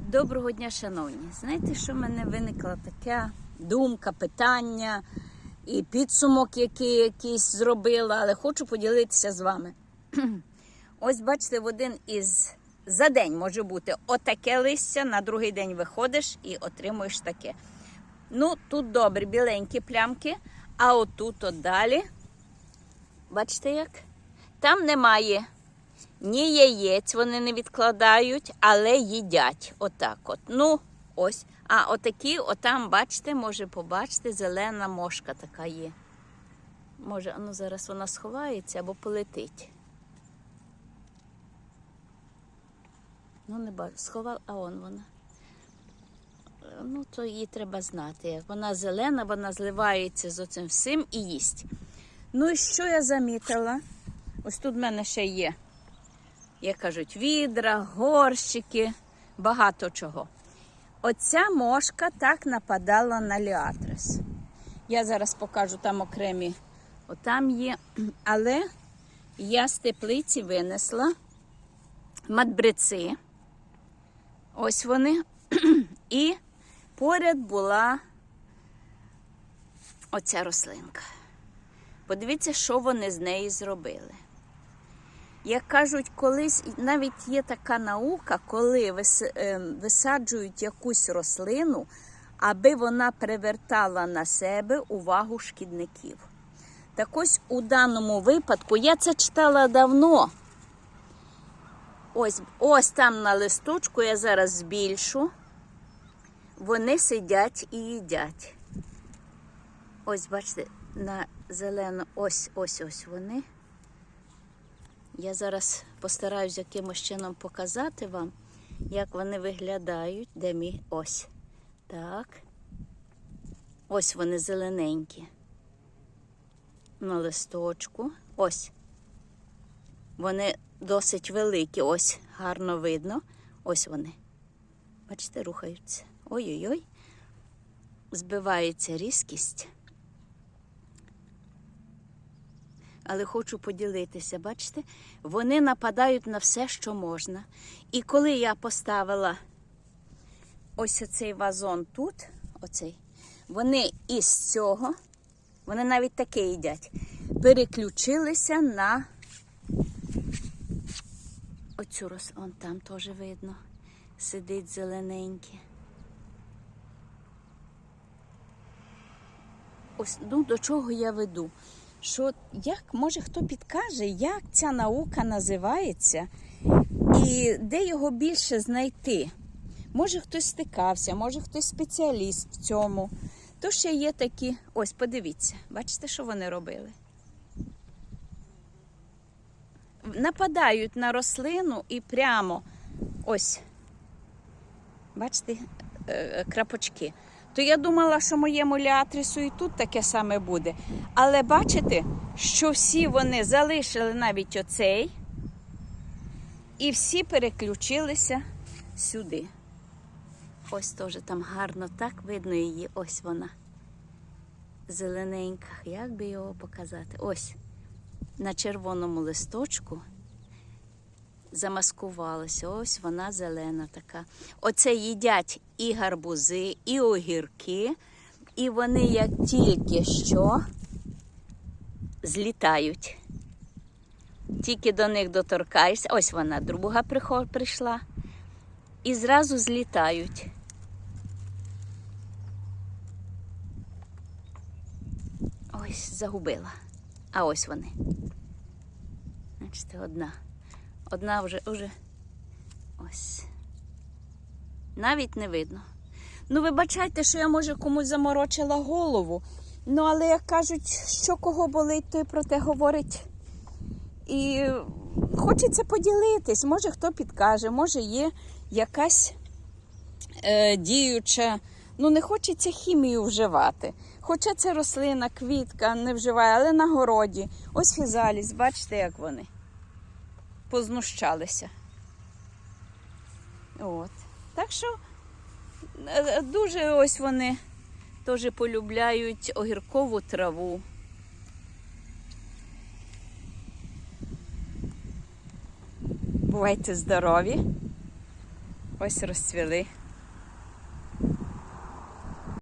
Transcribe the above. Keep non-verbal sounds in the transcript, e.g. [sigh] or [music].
Доброго дня, шановні. Знаєте, що в мене виникла така думка, питання і підсумок, який якийсь зробила, але хочу поділитися з вами. [clears throat] Ось бачите, в один із за день може бути отаке листя, на другий день виходиш і отримуєш таке. Ну, тут добре, біленькі плямки, а отут от далі. Бачите як? Там немає ні яєць вони не відкладають, але їдять. Отак от. Ну, ось. А отакі, отам, бачите, може побачите, зелена мошка така є. Може, ну зараз вона сховається або полетить. Ну, не бачу. Сховала, а он вона. Ну, то її треба знати. Вона зелена, вона зливається з оцим всім і їсть. Ну і що я замітила? Ось тут в мене ще є як кажуть, відра, горщики, багато чого. Оця мошка так нападала на ліатрис. Я зараз покажу там окремі, отам є. Але я з теплиці винесла матбрици. Ось вони. І поряд була оця рослинка. Подивіться, що вони з неї зробили. Як кажуть, колись навіть є така наука, коли е, висаджують якусь рослину, аби вона привертала на себе увагу шкідників. Так ось у даному випадку я це читала давно. Ось, ось там на листочку я зараз збільшу. Вони сидять і їдять. Ось, бачите, на зелено, ось ось ось вони. Я зараз постараюсь якимось чином показати вам, як вони виглядають. Де мій ось. Так. Ось вони зелененькі. На листочку. Ось. Вони досить великі. Ось, гарно видно. Ось вони. Бачите, рухаються. Ой-ой-ой. Збивається різкість. Але хочу поділитися. Бачите, вони нападають на все, що можна. І коли я поставила ось цей вазон тут, оцей, вони із цього, вони навіть таке їдять, переключилися на оцю рослину. Он там теж видно, сидить зелененьке. Ось ну, до чого я веду що як може хто підкаже, як ця наука називається і де його більше знайти. Може хтось стикався, може хтось спеціаліст в цьому. То ще є такі, ось, подивіться, бачите, що вони робили? Нападають на рослину і прямо ось, бачите, е, крапочки то я думала, що моєму ліатрису і тут таке саме буде. Але бачите, що всі вони залишили навіть оцей, і всі переключилися сюди. Ось теж там гарно так видно її. Ось вона. Зелененька. Як би його показати? Ось на червоному листочку замаскувалася. Ось вона зелена така. Оце їдять і гарбузи, і огірки, і вони як тільки що злітають. Тільки до них доторкаєшся, ось вона, друга прийшла, і зразу злітають. Ось загубила. А ось вони. Бачите, одна. Одна вже вже ось. Навіть не видно. Ну, вибачайте, що я, може, комусь заморочила голову. Ну, але як кажуть, що кого болить, той про те говорить. І хочеться поділитись, може хто підкаже, може є якась е, діюча. Ну, не хочеться хімію вживати. Хоча це рослина, квітка не вживає, але на городі. Ось фізаліс, бачите, як вони познущалися. От. Так що е, дуже ось вони теж полюбляють огіркову траву. Бувайте здорові! Ось розцвіли